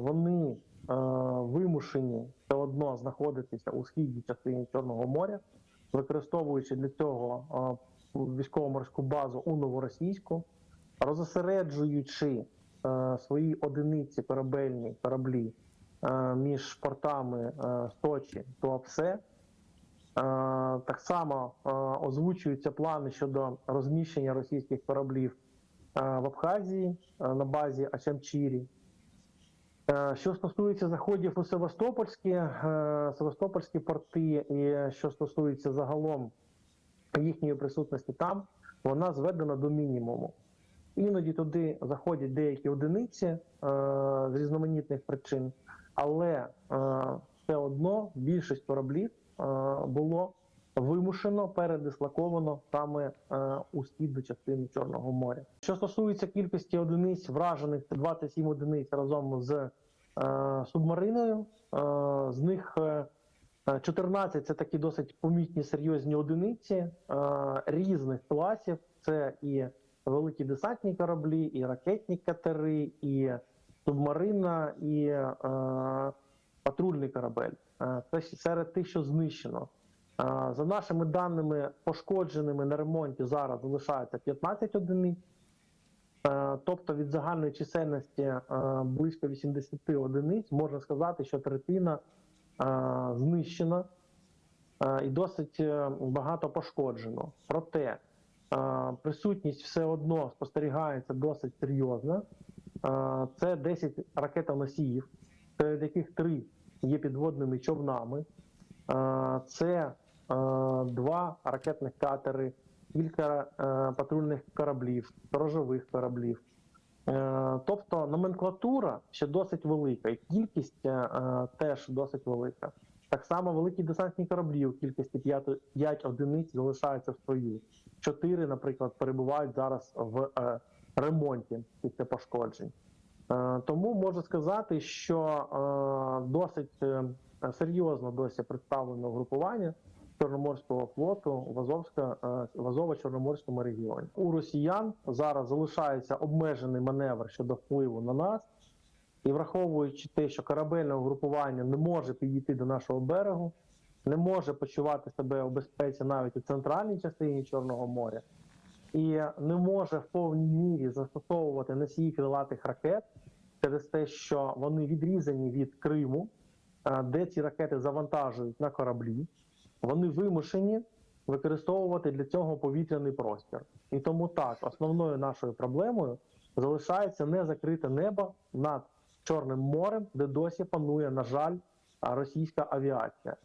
Вони е, вимушені все одно знаходитися у східній частині Чорного моря, використовуючи для цього е, військово-морську базу у Новоросійську, розосереджуючи е, свої одиниці корабельні кораблі е, між портами е, Сочі Туапсе. Е, Так само е, озвучуються плани щодо розміщення російських кораблів е, в Абхазії на базі Ачамчірі. Е, Що стосується заходів у Севастопольські, е, Севастопольські порти, і що стосується загалом їхньої присутності там, вона зведена до мінімуму. Іноді туди заходять деякі одиниці е, з різноманітних причин, але все одно більшість кораблів було вимушено передислоковано саме е, у східну частину Чорного моря. Що стосується кількості одиниць вражених, це 27 одиниць разом з е, субмариною. Е, з них е, е, 14 це такі досить помітні серйозні одиниці е, різних класів. Це і великі десантні кораблі, і ракетні катери, і субмарина, і е, патрульний корабель. Е, Це серед тих, що знищено. За нашими даними, пошкодженими на ремонті зараз залишається 15 одиниць. Е, Тобто від загальної чисельності е, близько 80 одиниць можна сказати, що третина е, знищена і досить багато пошкоджено. Проте присутність все одно спостерігається досить серйозна. Це 10 ракетоносіїв, серед яких 3 є підводними човнами. Це два ракетних катери, кілька е, патрульних кораблів, сторожових кораблів. Е, Тобто номенклатура ще досить велика, і кількість е, е, теж досить велика. Так само великі десантні кораблі у кількості 5, одиниць залишаються в строю. Чотири, наприклад, перебувають зараз в е, ремонті після пошкоджень. Е, Тому можу сказати, що е, досить е, серйозно досі представлено групування Чорноморського флоту в Азовська е, в Азово-Чорноморському регіоні. У росіян зараз залишається обмежений маневр щодо впливу на нас, і враховуючи те, що корабельне угрупування не може підійти до нашого берегу, не може почувати себе у безпеці навіть у центральній частині Чорного моря, і не може в повній мірі застосовувати носії крилатих ракет через те, що вони відрізані від Криму, е, де ці ракети завантажують на кораблі, вони вимушені використовувати для цього повітряний простір. І тому так, основною нашою проблемою залишається незакрите небо над Чорним морем, де досі панує, на жаль, російська авіація.